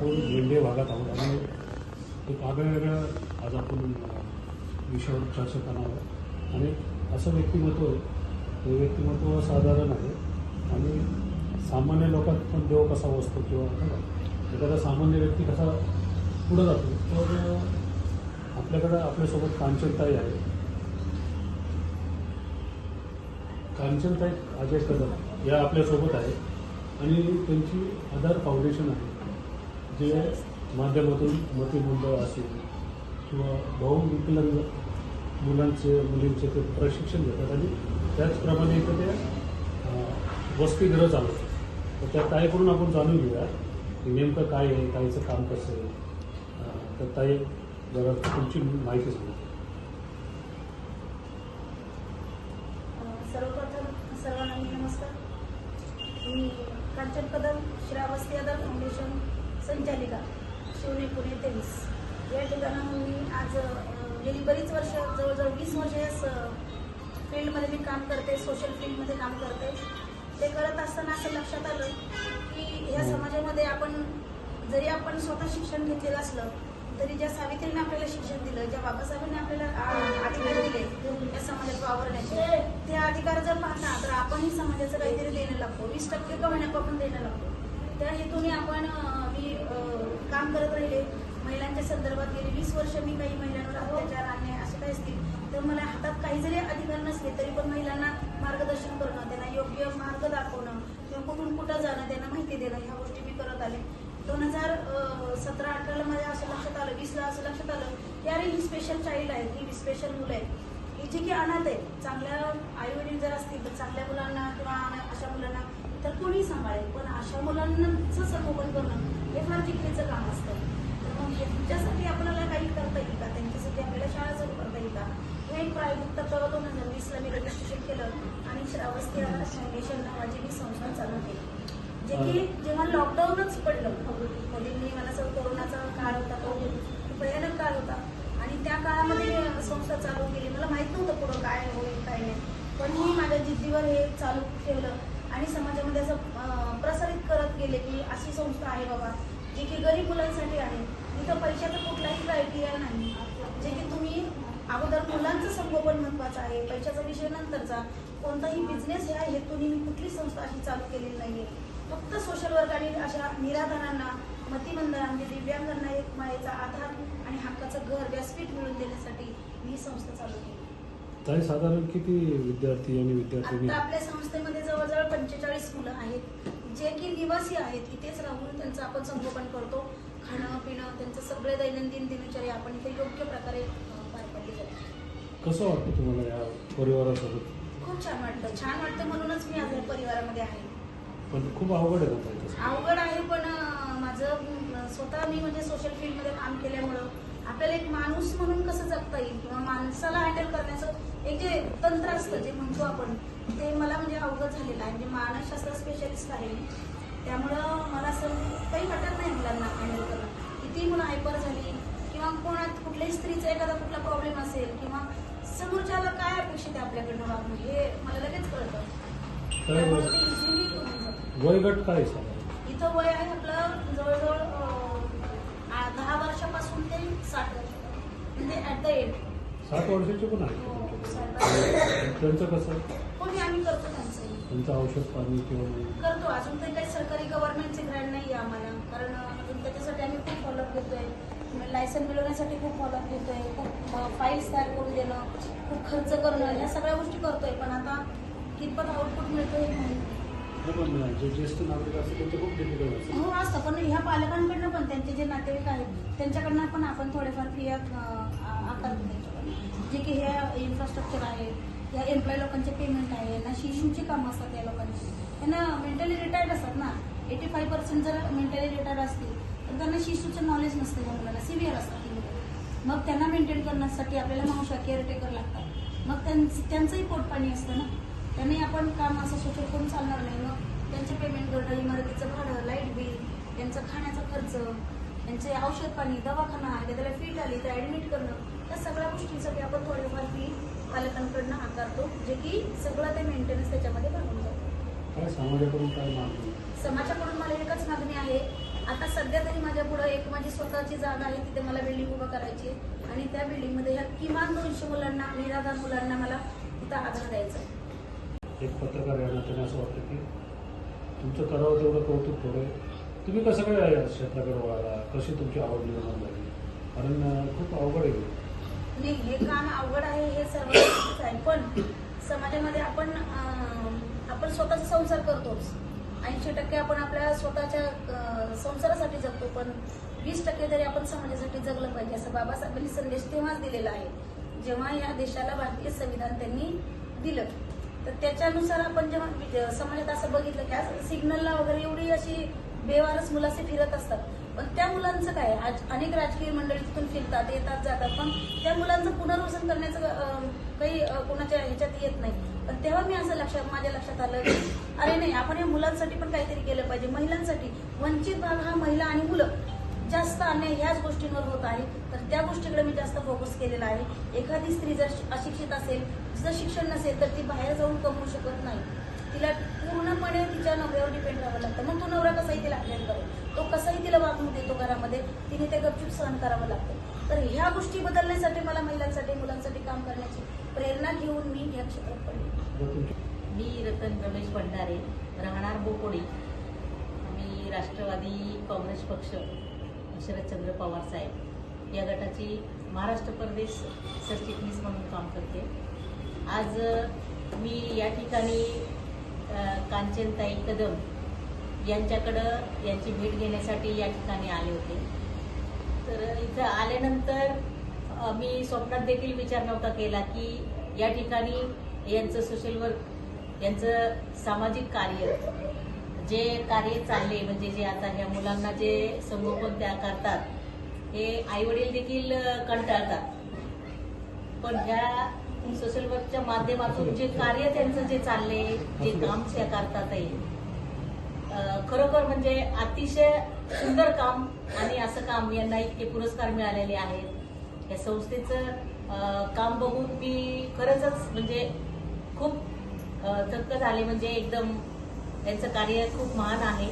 आपण मेंढे भागात आहोत आणि एक आगळ्यावेगळ्या आज आपण विषयावर चर्चा करणार आहोत. आणि असं व्यक्तिमत्व हे व्यक्तिमत्व साधारण आहे. आणि सामान्य लोकात पण देव कसा बसतो किंवा एखादा सामान्य व्यक्ती कसा पुढं जातो तर आपल्याकडं आपल्यासोबत कांचनताई आहे. कांचनताई अजय कदम या आपल्यासोबत आहे आणि त्यांची आधार फाउंडेशन आहे. जे माध्यमातून मतिमंडळ असेल किंवा भाऊ विकलांग मुलांचे मुलींचे ते प्रशिक्षण घेतात आणि त्याचप्रमाणे इथं ते अं, वसतिगृह चालवतात तर त्या ताईकडून आपण जाणून घेऊया की नेमकं काय आहे ताईचं काम कसं आहे. तर ताई जरा तुमची माहिती सांगा. सर्वप्रथम सर्वांना मी नमस्कार. मी कांचन कदम श्रावस्ती फाउंडेशन संचालिका शिवने पुणे तेवीस या ठिकाणाहून मी आज गेली बरीच वर्ष जवळजवळ वीस वर्ष या फील्डमध्ये मी काम करते सोशल फील्डमध्ये काम करते. ते करत असताना असं लक्षात आलं की ह्या समाजामध्ये आपण जरी आपण स्वतः शिक्षण घेतलेलं असलं तरी ज्या सावित्रीने आपल्याला शिक्षण दिलं ज्या बाबासाहेबांनी आपल्याला अधिकार दिले या समाजात वावरण्याचे ते अधिकार जर पाहता तर आपणही समाजाचं काहीतरी देणं लागतो. वीस टक्के कमाण्यात आपण देणं लागतो. त्या हेतूने आपण काम करत राहिले. महिलांच्या संदर्भात गेली वीस वर्ष मी काही महिलांवर अत्याचार अन्याय असे काही असतील. तर मला हातात काही जरी अधिकार नसले तरी पण महिलांना मार्गदर्शन करणं त्यांना योग्य मार्ग दाखवणं किंवा कुठून कुठं जाणं त्यांना माहिती देणं ह्या गोष्टी मी करत आले. दोन हजार सतरा अठराला माझ्या असं लक्षात आलं वीसला असं लक्षात आलं. की अरे ही स्पेशल चाईल्ड आहे ही स्पेशल मुलं आहे ही जी की अनाथ आहे चांगल्या आईवडील जर असतील तर चांगल्या मुलांना किंवा अशा मुलांना तर कोणी सांभाळेल. पण अशा मुलांचं संगोपन करणं हे फार जिकरीचं काम असतं. तर मग ह्याच्यासाठी आपल्याला काही करता येईल का? त्यांच्यासाठी आपल्याला शाळा सुरू करता येईल का? हे एक प्रायोगिक तत्वावर दोन हजार वीसला मी रजिस्ट्रेशन केलं आणि श्रावस्ती फाउंडेशन नावाची मी संस्था चालू केली. जे की जेव्हा लॉकडाऊनच पडलं मोदींनी मला असं कोरोनाचा काळ होता तो भयानक काळ होता. आणि त्या काळामध्ये संस्था चालू केली. मला माहीत नव्हतं पुढं काय होईल काय नाही. पण मी माझ्या जिद्दीवर हे चालू ठेवलं आणि समाजामध्ये असं अं, प्रसारित करत गेले की अशी संस्था आहे बाबा जी की गरीब मुलांसाठी आहे. इथं पैशाचा कुठलाही क्रायटेरिया नाही. जे की तुम्ही अगोदर मुलांचं संगोपन महत्वाचं आहे. पैशाचा विषय नंतरचा. कोणताही बिझनेस ह्या हेतूने मी कुठली संस्था अशी चालू केलेली नाहीये. फक्त सोशल आणि अशा निराधारांना मतिमंदांना म्हणजे दिव्यांगांना एक मायेचा आधार आणि हक्काचं घर व्यासपीठ मिळवून देण्यासाठी मी ही संस्था चालू केली. ताई साधारण किती विद्यार्थी आणि विद्यार्थिनी? आता आपल्या संस्थेमध्ये जवळजवळ पंचेचाळीस मुलं आहेत. जे की निवासी आहेत इथेच राहून त्यांचं आपण संगोपन करतो. खाणं पिणं त्यांचं सगळे दैनंदिन दिनचर्या आपण इथे योग्य प्रकारे पार पडली जाते. कसं वाटतं तुम्हाला या परिवारासोबत? खूप छान वाटतं. छान वाटतं म्हणूनच मी आज या परिवारामध्ये आहे. पण खूप अवघड आहे ना ताई तसं. अवघड आहे पण अं, माझं अं, स्वतः मी म्हणजे सोशल फील्डमध्ये काम केल्यामुळं आपल्याला एक माणूस म्हणून कसं जगता येईल? किंवा माणसाला हँडल करण्याचं एक जे तंत्र असतं जे म्हणतो आपण ते मला म्हणजे अवघड झालेलं आहे. म्हणजे मानसशास्त्र स्पेशलिस्ट आहे. त्यामुळं मला असं काही वाटत नाही मुलांना हँडल करणं. किती मुलं हायपर झाली किंवा कोणात कुठल्याही स्त्रीचा एखादा कुठला प्रॉब्लेम असेल किंवा समोरच्याला काय अपेक्षित आहे आपल्याकडनं वागणं हे मला लगेच कळतं. त्यामुळे ते इझिली वयगट काय इथं वय आहे आपलं जवळजवळ अं, आ- दहा वर्षापासून ते साठ वर्ष. म्हणजे ऍट द एंड सात वर्षाचे पण आहेत. त्यांचं कसं? हो हे आम्ही करतो त्यांचं. त्यांचं औषध पाणी किंवा करतो. अजून तरी काही सरकारी गव्हर्नमेंटचे ग्रँड नाही आहे आम्हाला. कारण अजून त्याच्यासाठी आम्ही खूप फॉलोअप घेतोय. लायसन मिळवण्यासाठी खूप फॉलोअप घेतोय. खूप फाईल्स तयार करून देणं खूप खर्च करणं ह्या सगळ्या गोष्टी करतोय. पण आता कितपत आउटपुट मिळतोय हे. हे पण जे ज्येष्ठ नागरिक असतात त्यांचं खूप डिफिकल्ट असतं. हो असतं. पण ह्या पालकांकडनं पण त्यांचे जे नातेवाईक आहेत त्यांच्याकडनं पण आपण थोडेफार क्रिया आकारतो त्यांच्याकडनं जे की हे इन्फ्रास्ट्रक्चर आहे या एम्प्लॉय लोकांचे पेमेंट आहे ना शिशूची कामं असतात या लोकांची. त्यांना मेंटली रिटायर्ड असतात ना. एटी फाईव्ह पर्सेंट जर मेंटली रिटायर्ड असतील तर त्यांना शिशूचं नॉलेज नसतं त्या मुलांना सिव्हिअर असतात ती मुलं. मग त्यांना मेंटेन करण्यासाठी आपल्याला मावशा केअरटेकर लागतात. मग त्यांचं त्यांचंही पोटपाणी असतं ना. त्यांनी आपण काम असं सोशल करून चालणार नाही. मग त्यांचे पेमेंट करणं इमारतीचं भाडं लाइट बिल त्यांचं खाण्याचा खर्च त्यांचे औषध पाणी दवाखाना आहे त्याला फीट आली तर ऍडमिट करणं त्या सगळ्या गोष्टींसाठी आपण थोडीफार फी पालकांकडनं आकारतो जे की सगळं ते मेंटेनन्स त्याच्यामध्ये भरून जातं. समाजाकडून मला एकच मागणी आहे. आता सध्या तरी माझ्या पुढे एक माझी स्वतःची जागा आहे तिथे मला बिल्डिंग उभं करायची आणि त्या बिल्डिंगमध्ये ह्या किमान दोनशे मुलांना निराधार मुलांना मला तिथं आधार द्यायचा एक पत्रकार या नात्याने असं वाटतं की तुमचं करावं तेवढं कौतुक थोडं तुम्ही कसं काय या क्षेत्राकडे वळाला? कशी तुमची आवड निर्माण झाली? कारण खूप अवघड आहे. नाही हे काम अवघड आहे हे सर्व आहे. पण समाजामध्ये आपण आपण स्वतःचा संसार करतोच. ऐंशी टक्के आपण आपल्या स्वतःच्या संसारासाठी जगतो पण वीस टक्के तरी आपण समाजासाठी जगलं पाहिजे असं बाबासाहेबांनी संदेश तेव्हाच दिलेला आहे जेव्हा या देशाला भारतीय संविधान त्यांनी दिलं. तर त्याच्यानुसार आपण जेव्हा वि- समाजात असं बघितलं की आज सिग्नलला वगैरे एवढी अशी बेवारस मुलं असे फिरत असतात. पण त्या मुलांचं काय आज अनेक राजकीय मंडळी तिथून फिरतात येतात जातात पण त्या मुलांचं पुनर्वसन करण्याचं काही कोणाच्या ह्याच्यात येत नाही. पण तेव्हा मी असं लक्षात माझ्या लक्षात आलं की अरे नाही आपण या मुलांसाठी पण काहीतरी केलं पाहिजे. महिलांसाठी वंचित भाग हा महिला आणि मुलं. जास्त अन्याय ह्याच गोष्टींवर होत आहे तर त्या गोष्टीकडे मी जास्त फोकस केलेला आहे. एखादी स्त्री जर अशिक्षित असेल तिचं शिक्षण नसेल तर ती बाहेर जाऊन कमवू शकत नाही. तिला पूर्णपणे तिच्या नवऱ्यावर डिपेंड राहावं लागतं. मग तो नवरा कसाही तिला हँडल करेल. तो कसाही तिला वागणूक देतो घरामध्ये तिने ते गपचूप सहन करावं लागतं. तर ह्या गोष्टी बदलण्यासाठी मला महिलांसाठी मुलांसाठी काम करण्याची प्रेरणा घेऊन मी या क्षेत्रात पडले. मी रतन रमेश भंडारे राहणार बोकोडी. आम्ही राष्ट्रवादी काँग्रेस पक्ष. शरदचंद्र पवार साहेब या गटाची महाराष्ट्र प्रदेश सरचिटणीस म्हणून काम करते. आज मी या ठिकाणी कांचनताई कदम यांच्याकडं यांची भेट घेण्यासाठी या ठिकाणी आले होते. तर इथं आल्यानंतर मी स्वप्नात देखील विचार नव्हता केला की या ठिकाणी यांचं सोशल वर्क यांचं सामाजिक कार्य जे कार्य चालले म्हणजे जे आता ह्या मुलांना जे संगोपन त्या करतात हे आईवडील देखील कंटाळतात. पण ह्या सोशल वर्कच्या माध्यमातून जे कार्य त्यांचं जे चालले जे काम त्या करतात खरोखर म्हणजे अतिशय सुंदर काम आणि असं काम यांना इतके पुरस्कार मिळालेले आहेत. या संस्थेचं काम बघून मी खरंच म्हणजे खूप थक्क झाले. म्हणजे एकदम त्यांचं कार्य खूप महान आहे.